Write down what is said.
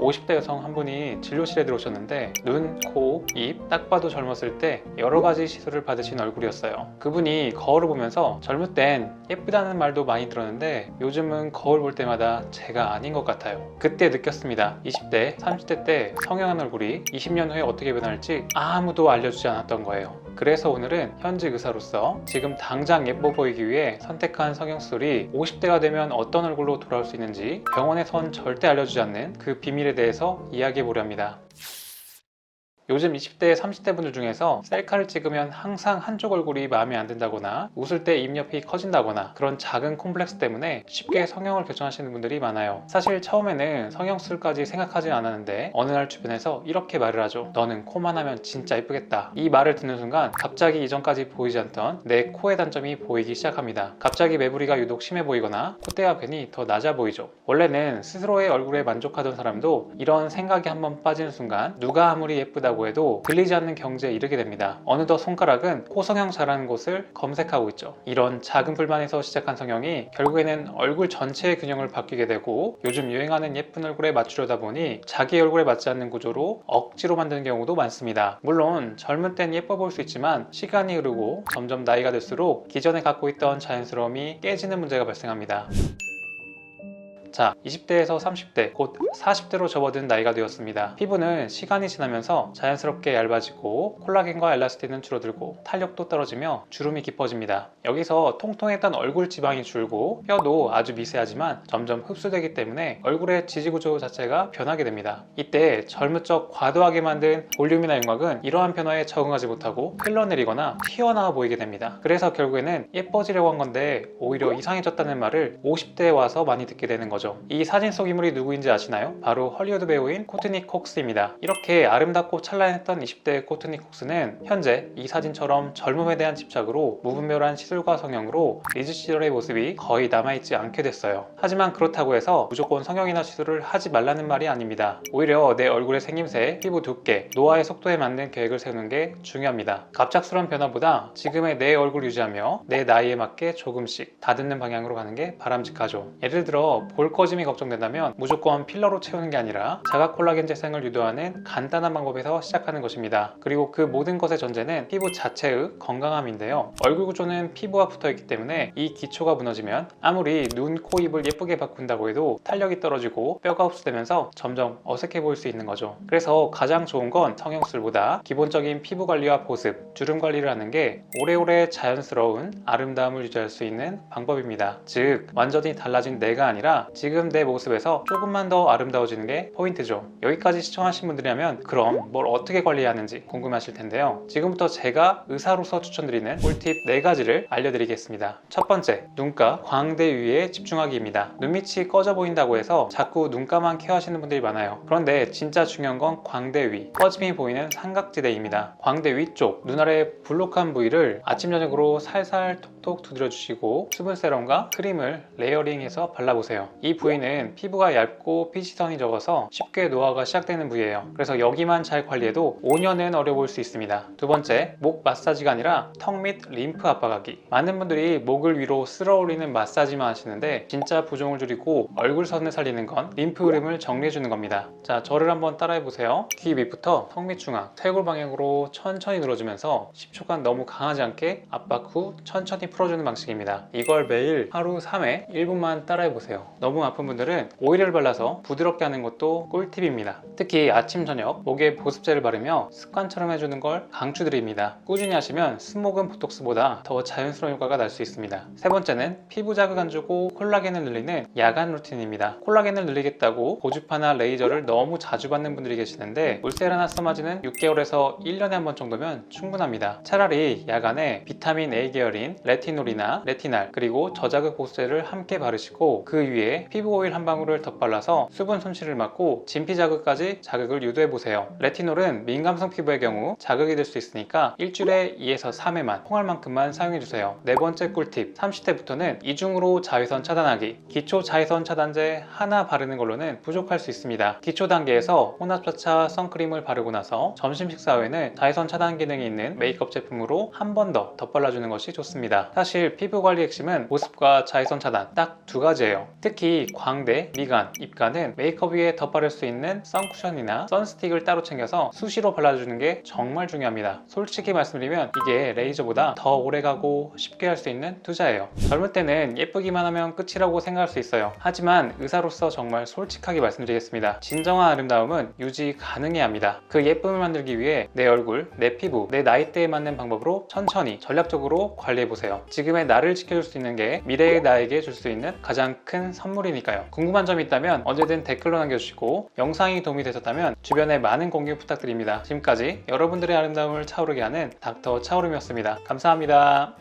50대 여성 한 분이 진료실에 들어오셨는데 눈, 코, 입 딱 봐도 젊었을 때 여러 가지 시술을 받으신 얼굴이었어요. 그분이 거울을 보면서 젊을 땐 예쁘다는 말도 많이 들었는데 요즘은 거울 볼 때마다 제가 아닌 것 같아요. 그때 느꼈습니다. 20대, 30대 때 성형한 얼굴이 20년 후에 어떻게 변할지 아무도 알려주지 않았던 거예요. 그래서 오늘은 현직 의사로서 지금 당장 예뻐 보이기 위해 선택한 성형술이 50대가 되면 어떤 얼굴로 돌아올 수 있는지 병원에선 절대 알려주지 않는 그 비밀에 대해서 이야기해 보려 합니다. 요즘 20대, 30대 분들 중에서 셀카를 찍으면 항상 한쪽 얼굴이 마음에 안 든다거나 웃을 때 입 옆이 커진다거나 그런 작은 콤플렉스 때문에 쉽게 성형을 결정하시는 분들이 많아요. 사실 처음에는 성형술까지 생각하지 않았는데 어느 날 주변에서 이렇게 말을 하죠. 너는 코만 하면 진짜 예쁘겠다. 이 말을 듣는 순간 갑자기 이전까지 보이지 않던 내 코의 단점이 보이기 시작합니다. 갑자기 매부리가 유독 심해 보이거나 콧대가 괜히 더 낮아 보이죠. 원래는 스스로의 얼굴에 만족하던 사람도 이런 생각이 한번 빠지는 순간 누가 아무리 예쁘다고 해도 들리지 않는 경지에 이르게 됩니다. 어느덧 손가락은 코 성형 잘하는 곳을 검색하고 있죠. 이런 작은 불만에서 시작한 성형이 결국에는 얼굴 전체의 균형을 바뀌게 되고 요즘 유행하는 예쁜 얼굴에 맞추려다 보니 자기 얼굴에 맞지 않는 구조로 억지로 만드는 경우도 많습니다. 물론 젊은 땐 예뻐 보일 수 있지만 시간이 흐르고 점점 나이가 들수록 기존에 갖고 있던 자연스러움이 깨지는 문제가 발생합니다. 자, 20대에서 30대, 곧 40대로 접어든 나이가 되었습니다. 피부는 시간이 지나면서 자연스럽게 얇아지고 콜라겐과 엘라스틴은 줄어들고 탄력도 떨어지며 주름이 깊어집니다. 여기서 통통했던 얼굴 지방이 줄고 뼈도 아주 미세하지만 점점 흡수되기 때문에 얼굴의 지지구조 자체가 변하게 됩니다. 이때 젊은 적 과도하게 만든 볼륨이나 윤곽은 이러한 변화에 적응하지 못하고 흘러내리거나 튀어나와 보이게 됩니다. 그래서 결국에는 예뻐지려고 한 건데 오히려 이상해졌다는 말을 50대에 와서 많이 듣게 되는 거죠. 이 사진 속 인물이 누구인지 아시나요? 바로 헐리우드 배우인 코트니 콕스입니다. 이렇게 아름답고 찬란했던 20대의 코트니 콕스는 현재 이 사진처럼 젊음에 대한 집착으로 무분별한 시술과 성형으로 리즈 시절의 모습이 거의 남아있지 않게 됐어요. 하지만 그렇다고 해서 무조건 성형이나 시술을 하지 말라는 말이 아닙니다. 오히려 내 얼굴의 생김새, 피부 두께, 노화의 속도에 맞는 계획을 세우는 게 중요합니다. 갑작스러운 변화보다 지금의 내 얼굴 유지하며 내 나이에 맞게 조금씩 다듬는 방향으로 가는 게 바람직하죠. 예를 들어 볼 꺼짐이 걱정된다면 무조건 필러로 채우는 게 아니라 자가 콜라겐 재생을 유도하는 간단한 방법에서 시작하는 것입니다. 그리고 그 모든 것의 전제는 피부 자체의 건강함인데요. 얼굴 구조는 피부와 붙어 있기 때문에 이 기초가 무너지면 아무리 눈, 코, 입을 예쁘게 바꾼다고 해도 탄력이 떨어지고 뼈가 흡수되면서 점점 어색해 보일 수 있는 거죠. 그래서 가장 좋은 건 성형술보다 기본적인 피부 관리와 보습, 주름 관리를 하는 게 오래오래 자연스러운 아름다움을 유지할 수 있는 방법입니다. 즉 완전히 달라진 내가 아니라 지금 내 모습에서 조금만 더 아름다워지는 게 포인트죠. 여기까지 시청하신 분들이라면 그럼 뭘 어떻게 관리해야 하는지 궁금하실 텐데요. 지금부터 제가 의사로서 추천드리는 꿀팁 4가지를 알려드리겠습니다. 첫 번째, 눈가 광대 위에 집중하기입니다. 눈밑이 꺼져 보인다고 해서 자꾸 눈가만 케어하시는 분들이 많아요. 그런데 진짜 중요한 건 광대 위, 꺼짐이 보이는 삼각지대입니다. 광대 위쪽, 눈 아래 불룩한 부위를 아침 저녁으로 살살 톡톡 두드려 주시고 수분 세럼과 크림을 레이어링해서 발라보세요. 이 부위는 피부가 얇고 피지선이 적어서 쉽게 노화가 시작되는 부위예요. 그래서 여기만 잘 관리해도 5년은 어려 보일 수 있습니다. 두 번째, 목 마사지가 아니라 턱 및 림프 압박하기. 많은 분들이 목을 위로 쓸어 올리는 마사지만 하시는데 진짜 부종을 줄이고 얼굴선을 살리는 건 림프 흐름을 정리해 주는 겁니다. 자, 저를 한번 따라해 보세요. 귀 밑부터 턱 밑 중앙, 퇴골 방향으로 천천히 눌러주면서 10초간 너무 강하지 않게 압박 후 천천히 풀어주는 방식입니다. 이걸 매일 하루 3회 1분만 따라해 보세요. 너무 아픈 분들은 오일을 발라서 부드럽게 하는 것도 꿀팁입니다. 특히 아침 저녁 목에 보습제를 바르며 습관처럼 해주는 걸 강추드립니다. 꾸준히 하시면 스모근 보톡스보다 더 자연스러운 효과가 날 수 있습니다. 세 번째는 피부 자극 안 주고 콜라겐을 늘리는 야간 루틴입니다. 콜라겐을 늘리겠다고 고주파나 레이저를 너무 자주 받는 분들이 계시는데 울세라나 써마지는 6개월에서 1년에 한 번 정도면 충분합니다. 차라리 야간에 비타민 A 계열인 레 티놀이나 레티날 그리고 저자극 보습제를 함께 바르시고 그 위에 피부 오일 한 방울을 덧발라서 수분 손실을 막고 진피 자극까지 자극을 유도해 보세요. 레티놀은 민감성 피부의 경우 자극이 될 수 있으니까 일주일에 2에서 3회만 통할 만큼만 사용해 주세요. 네 번째 꿀팁 30대부터는 이중으로 자외선 차단하기 기초 자외선 차단제 하나 바르는 걸로는 부족할 수 있습니다. 기초 단계에서 혼합차차 선크림을 바르고 나서 점심 식사 후에는 자외선 차단 기능이 있는 메이크업 제품으로 한 번 더 덧발라주는 것이 좋습니다. 사실 피부 관리 핵심은 보습과 자외선 차단 딱 두 가지예요. 특히 광대, 미간, 입가는 메이크업 위에 덧바를 수 있는 선쿠션이나 선스틱을 따로 챙겨서 수시로 발라주는 게 정말 중요합니다. 솔직히 말씀드리면 이게 레이저보다 더 오래가고 쉽게 할 수 있는 투자예요. 젊을 때는 예쁘기만 하면 끝이라고 생각할 수 있어요. 하지만 의사로서 정말 솔직하게 말씀드리겠습니다. 진정한 아름다움은 유지 가능해야 합니다. 그 예쁨을 만들기 위해 내 얼굴, 내 피부, 내 나이대에 맞는 방법으로 천천히 전략적으로 관리해보세 요. 지금의 나를 지켜줄 수 있는 게 미래의 나에게 줄 수 있는 가장 큰 선물이니까요. 궁금한 점이 있다면 언제든 댓글로 남겨주시고 영상이 도움이 되셨다면 주변에 많은 공유 부탁드립니다. 지금까지 여러분들의 아름다움을 차오르게 하는 닥터 차오름이었습니다. 감사합니다.